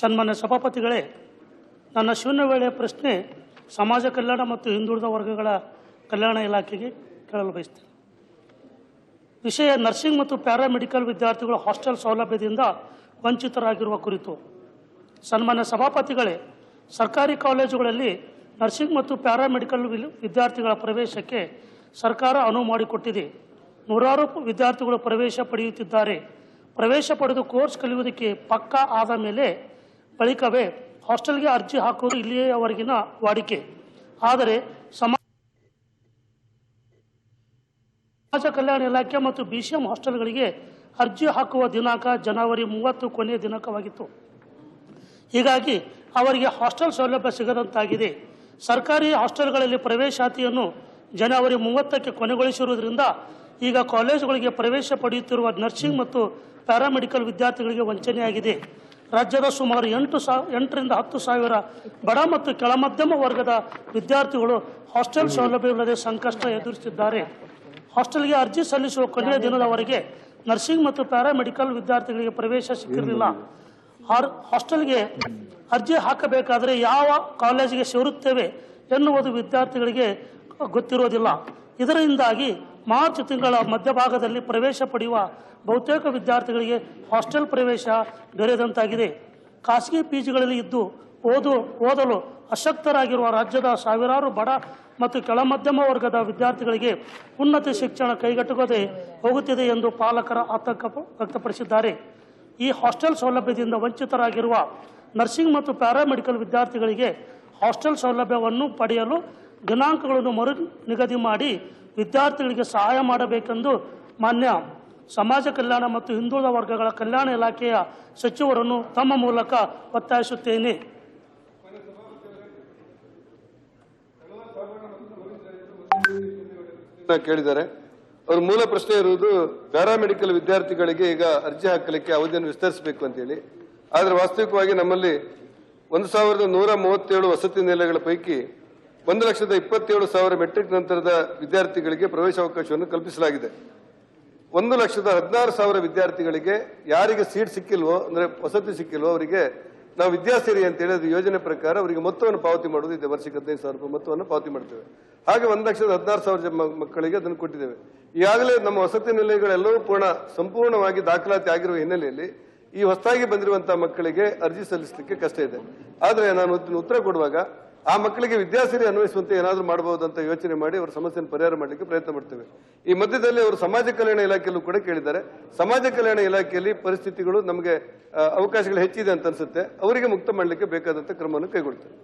ಸನ್ಮಾನ್ಯ ಸಭಾಪತಿಗಳೇ, ನನ್ನ ಶೂನ್ಯ ವೇಳೆಯ ಪ್ರಶ್ನೆ ಸಮಾಜ ಕಲ್ಯಾಣ ಮತ್ತು ಹಿಂದುಳಿದ ವರ್ಗಗಳ ಕಲ್ಯಾಣ ಇಲಾಖೆಗೆ ಕೇಳಲು ಬಯಸ್ತೇನೆ. ವಿಷಯ ನರ್ಸಿಂಗ್ ಮತ್ತು ಪ್ಯಾರಾಮೆಡಿಕಲ್ ವಿದ್ಯಾರ್ಥಿಗಳು ಹಾಸ್ಟೆಲ್ ಸೌಲಭ್ಯದಿಂದ ವಂಚಿತರಾಗಿರುವ ಕುರಿತು ಸನ್ಮಾನ್ಯ ಸಭಾಪತಿಗಳೇ, ಸರ್ಕಾರಿ ಕಾಲೇಜುಗಳಲ್ಲಿ ನರ್ಸಿಂಗ್ ಮತ್ತು ಪ್ಯಾರಾಮೆಡಿಕಲ್ ವಿದ್ಯಾರ್ಥಿಗಳ ಪ್ರವೇಶಕ್ಕೆ ಸರ್ಕಾರ ಅನುವು ಮಾಡಿಕೊಟ್ಟಿದೆ. ನೂರಾರು ವಿದ್ಯಾರ್ಥಿಗಳು ಪ್ರವೇಶ ಪಡೆಯುತ್ತಿದ್ದಾರೆ. ಪ್ರವೇಶ ಪಡೆದು ಕೋರ್ಸ್ ಕಲಿಯುವುದಕ್ಕೆ ಪಕ್ಕಾ ಆದ ಮೇಲೆ ಬಳಿಕವೇ ಹಾಸ್ಟೆಲ್ಗೆ ಅರ್ಜಿ ಹಾಕುವುದು ಇಲ್ಲಿಯವರೆಗಿನ ವಾಡಿಕೆ. ಆದರೆ ಸಮ ಸಮಾಜ ಕಲ್ಯಾಣ ಇಲಾಖೆ ಮತ್ತು ಬಿ ಸಿ ಎಂ ಹಾಸ್ಟೆಲ್ಗಳಿಗೆ ಅರ್ಜಿ ಹಾಕುವ ದಿನಾಂಕ ಜನವರಿ ಮೂವತ್ತು ಕೊನೆಯ ದಿನಾಂಕವಾಗಿತ್ತು. ಹೀಗಾಗಿ ಅವರಿಗೆ ಹಾಸ್ಟೆಲ್ ಸೌಲಭ್ಯ ಸಿಗದಂತಾಗಿದೆ. ಸರ್ಕಾರಿ ಹಾಸ್ಟೆಲ್ಗಳಲ್ಲಿ ಪ್ರವೇಶಾತಿಯನ್ನು ಜನವರಿ ಮೂವತ್ತಕ್ಕೆ ಕೊನೆಗೊಳಿಸಿರುವುದರಿಂದ ಈಗ ಕಾಲೇಜುಗಳಿಗೆ ಪ್ರವೇಶ ಪಡೆಯುತ್ತಿರುವ ನರ್ಸಿಂಗ್ ಮತ್ತು ಪ್ಯಾರಾಮೆಡಿಕಲ್ ವಿದ್ಯಾರ್ಥಿಗಳಿಗೆ ವಂಚನೆಯಾಗಿದೆ. ರಾಜ್ಯದ ಸುಮಾರು ಎಂಟು ಸಾವಿರ ಎಂಟರಿಂದ ಹತ್ತು ಸಾವಿರ ಬಡ ಮತ್ತು ಕೆಳಮಧ್ಯಮ ವರ್ಗದ ವಿದ್ಯಾರ್ಥಿಗಳು ಹಾಸ್ಟೆಲ್ ಸೌಲಭ್ಯವಿಲ್ಲದೆ ಸಂಕಷ್ಟ ಎದುರಿಸುತ್ತಿದ್ದಾರೆ. ಹಾಸ್ಟೆಲ್ಗೆ ಅರ್ಜಿ ಸಲ್ಲಿಸುವ ಕೊನೆಯ ದಿನದವರೆಗೆ ನರ್ಸಿಂಗ್ ಮತ್ತು ಪ್ಯಾರಾಮೆಡಿಕಲ್ ವಿದ್ಯಾರ್ಥಿಗಳಿಗೆ ಪ್ರವೇಶ ಸಿಕ್ಕಿರಲಿಲ್ಲ. ಹಾಸ್ಟೆಲ್ಗೆ ಅರ್ಜಿ ಹಾಕಬೇಕಾದರೆ ಯಾವ ಕಾಲೇಜಿಗೆ ಸೇರುತ್ತೇವೆ ಎನ್ನುವುದು ವಿದ್ಯಾರ್ಥಿಗಳಿಗೆ ಗೊತ್ತಿರೋದಿಲ್ಲ ಇದರಿಂದಾಗಿ ಮಾರ್ಚ್ ತಿಂಗಳ ಮಧ್ಯಭಾಗದಲ್ಲಿ ಪ್ರವೇಶ ಪಡೆಯುವ ಬಹುತೇಕ ವಿದ್ಯಾರ್ಥಿಗಳಿಗೆ ಹಾಸ್ಟೆಲ್ ಪ್ರವೇಶ ದೊರೆಯದಂತಾಗಿದೆ. ಖಾಸಗಿ ಪಿಜಿಗಳಲ್ಲಿ ಇದ್ದು ಓದು, ಓದಲು ಅಶಕ್ತರಾಗಿರುವ ರಾಜ್ಯದ ಸಾವಿರಾರು ಬಡ ಮತ್ತು ಕೆಳಮಧ್ಯಮ ವರ್ಗದ ವಿದ್ಯಾರ್ಥಿಗಳಿಗೆ ಉನ್ನತ ಶಿಕ್ಷಣ ಕೈಗೆಟುಕದೆ ಹೋಗುತ್ತಿದೆ ಎಂದು ಪಾಲಕರ ಆತಂಕ ವ್ಯಕ್ತಪಡಿಸಿದ್ದಾರೆ. ಈ ಹಾಸ್ಟೆಲ್ ಸೌಲಭ್ಯದಿಂದ ವಂಚಿತರಾಗಿರುವ ನರ್ಸಿಂಗ್ ಮತ್ತು ಪ್ಯಾರಾಮೆಡಿಕಲ್ ವಿದ್ಯಾರ್ಥಿಗಳಿಗೆ ಹಾಸ್ಟೆಲ್ ಸೌಲಭ್ಯವನ್ನು ಪಡೆಯಲು ದಿನಾಂಕಗಳನ್ನು ಮರು ನಿಗದಿ ಮಾಡಿ ವಿದ್ಯಾರ್ಥಿಗಳಿಗೆ ಸಹಾಯ ಮಾಡಬೇಕೆಂದು ಮಾನ್ಯ ಸಮಾಜ ಕಲ್ಯಾಣ ಮತ್ತು ಹಿಂದುಳಿದ ವರ್ಗಗಳ ಕಲ್ಯಾಣ ಇಲಾಖೆಯ ಸಚಿವರನ್ನು ತಮ್ಮ ಮೂಲಕ ಒತ್ತಾಯಿಸುತ್ತೇನೆ. ಅಂತ ಕೇಳಿದ್ದಾರೆ. ಅವ್ರ ಮೂಲ ಪ್ರಶ್ನೆ ಇರುವುದು ಪ್ಯಾರಾಮೆಡಿಕಲ್ ವಿದ್ಯಾರ್ಥಿಗಳಿಗೆ ಈಗ ಅರ್ಜಿ ಹಾಕಲಿಕ್ಕೆ ಅವಧಿಯನ್ನು ವಿಸ್ತರಿಸಬೇಕು ಅಂತೇಳಿ ಆದರೆ ವಾಸ್ತವಿಕವಾಗಿ ನಮ್ಮಲ್ಲಿ ಒಂದು ಸಾವಿರದ ನೂರ ಮೂವತ್ತೇಳು ವಸತಿ ನಿಲಯಗಳ ಪೈಕಿ ಒಂದು ಲಕ್ಷದ ಇಪ್ಪತ್ತೇಳು ಸಾವಿರ ಮೆಟ್ರಿಕ್ ನಂತರದ ವಿದ್ಯಾರ್ಥಿಗಳಿಗೆ ಪ್ರವೇಶಾವಕಾಶವನ್ನು ಕಲ್ಪಿಸಲಾಗಿದೆ. ಒಂದು ಲಕ್ಷದ ಹದಿನಾರು ಸಾವಿರ ವಿದ್ಯಾರ್ಥಿಗಳಿಗೆ ಯಾರಿಗೆ ಸೀಟ್ ಸಿಕ್ಕಿಲ್ವೋ, ಅಂದ್ರೆ ವಸತಿ ಸಿಕ್ಕಿಲ್ವೋ, ಅವರಿಗೆ ನಾವು ವಿದ್ಯಾಸಿರಿ ಅಂತ ಹೇಳಿ ಅದು ಯೋಜನೆ ಪ್ರಕಾರ ಅವರಿಗೆ ಮೊತ್ತವನ್ನು ಪಾವತಿ ಮಾಡುವುದು ಇದೆ. ವರ್ಷಕ್ಕೆ ಹದಿನೈದು ಸಾವಿರ ರೂಪಾಯಿ ಮೊತ್ತವನ್ನು ಪಾವತಿ ಮಾಡ್ತೇವೆ. ಹಾಗೆ ಒಂದು ಲಕ್ಷದ ಹದಿನಾರು ಸಾವಿರ ಮಕ್ಕಳಿಗೆ ಅದನ್ನು ಕೊಟ್ಟಿದ್ದೇವೆ. ಈಗಾಗಲೇ ನಮ್ಮ ವಸತಿ ನಿಲಯಗಳೆಲ್ಲವೂ ಪೂರ್ಣ, ಸಂಪೂರ್ಣವಾಗಿ ದಾಖಲಾತಿ ಆಗಿರುವ ಹಿನ್ನೆಲೆಯಲ್ಲಿ ಈ ಹೊಸದಾಗಿ ಬಂದಿರುವಂತಹ ಮಕ್ಕಳಿಗೆ ಅರ್ಜಿ ಸಲ್ಲಿಸಲಿಕ್ಕೆ ಕಷ್ಟ ಇದೆ. ಆದರೆ ನಾನು ಉತ್ತರ ಕೊಡುವಾಗ ಆ ಮಕ್ಕಳಿಗೆ ವಿದ್ಯಾಸಿರಿ ಅನ್ವಯಿಸುವಂತೆ ಏನಾದರೂ ಮಾಡಬಹುದು ಅಂತ ಯೋಚನೆ ಮಾಡಿ ಅವರ ಸಮಸ್ಯೆಯನ್ನು ಪರಿಹಾರ ಮಾಡಲಿಕ್ಕೆ ಪ್ರಯತ್ನ ಮಾಡ್ತೇವೆ. ಈ ಮಧ್ಯದಲ್ಲಿ ಅವರು ಸಮಾಜ ಕಲ್ಯಾಣ ಇಲಾಖೆಯಲ್ಲೂ ಕೂಡ ಕೇಳಿದ್ದಾರೆ. ಸಮಾಜ ಕಲ್ಯಾಣ ಇಲಾಖೆಯಲ್ಲಿ ಪರಿಸ್ಥಿತಿಗಳು ನಮಗೆ ಅವಕಾಶಗಳು ಹೆಚ್ಚಿದೆ ಅಂತ ಅನ್ಸುತ್ತೆ. ಅವರಿಗೆ ಮುಕ್ತ ಮಾಡಲಿಕ್ಕೆ ಬೇಕಾದಂಥ ಕ್ರಮವನ್ನು ಕೈಗೊಳ್ತೇವೆ.